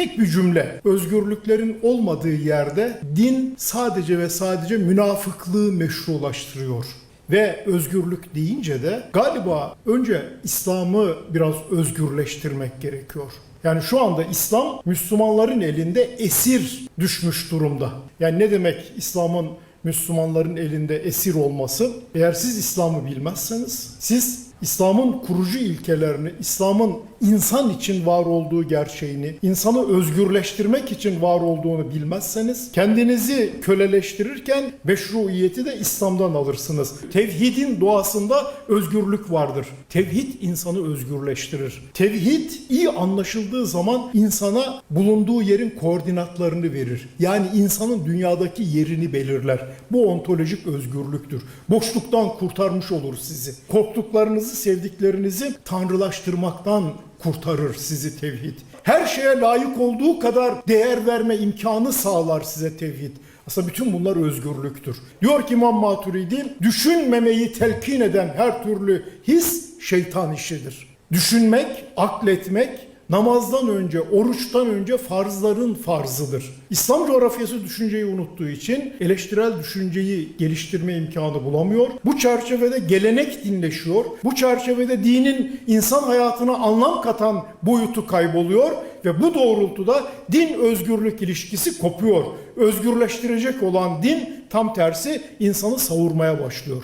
tek bir cümle. Özgürlüklerin olmadığı yerde din sadece ve sadece münafıklığı meşrulaştırıyor. Ve özgürlük deyince de galiba önce İslam'ı biraz özgürleştirmek gerekiyor. Yani şu anda İslam Müslümanların elinde esir düşmüş durumda. Yani ne demek İslam'ın Müslümanların elinde esir olması? Eğer siz İslam'ı bilmezseniz, siz İslam'ın kurucu ilkelerini, İslam'ın insan için var olduğu gerçeğini, insanı özgürleştirmek için var olduğunu bilmezseniz, kendinizi köleleştirirken meşruiyeti de İslam'dan alırsınız. Tevhidin doğasında özgürlük vardır. Tevhid insanı özgürleştirir. Tevhid iyi anlaşıldığı zaman insana bulunduğu yerin koordinatlarını verir. Yani insanın dünyadaki yerini belirler. Bu ontolojik özgürlüktür. Boşluktan kurtarmış olur sizi. Korktuklarınızı, sevdiklerinizi tanrılaştırmaktan kurtarır sizi tevhid. Her şeye layık olduğu kadar değer verme imkanı sağlar size tevhid. Aslında bütün bunlar özgürlüktür. Diyor ki İmam Maturidi, düşünmemeyi telkin eden her türlü his şeytan işidir. Düşünmek, akletmek namazdan önce, oruçtan önce farzların farzıdır. İslam coğrafyası düşünceyi unuttuğu için eleştirel düşünceyi geliştirme imkanı bulamıyor. Bu çerçevede gelenek dinleşiyor. Bu çerçevede dinin insan hayatına anlam katan boyutu kayboluyor ve bu doğrultuda din özgürlük ilişkisi kopuyor. Özgürleştirecek olan din tam tersi insanı savurmaya başlıyor.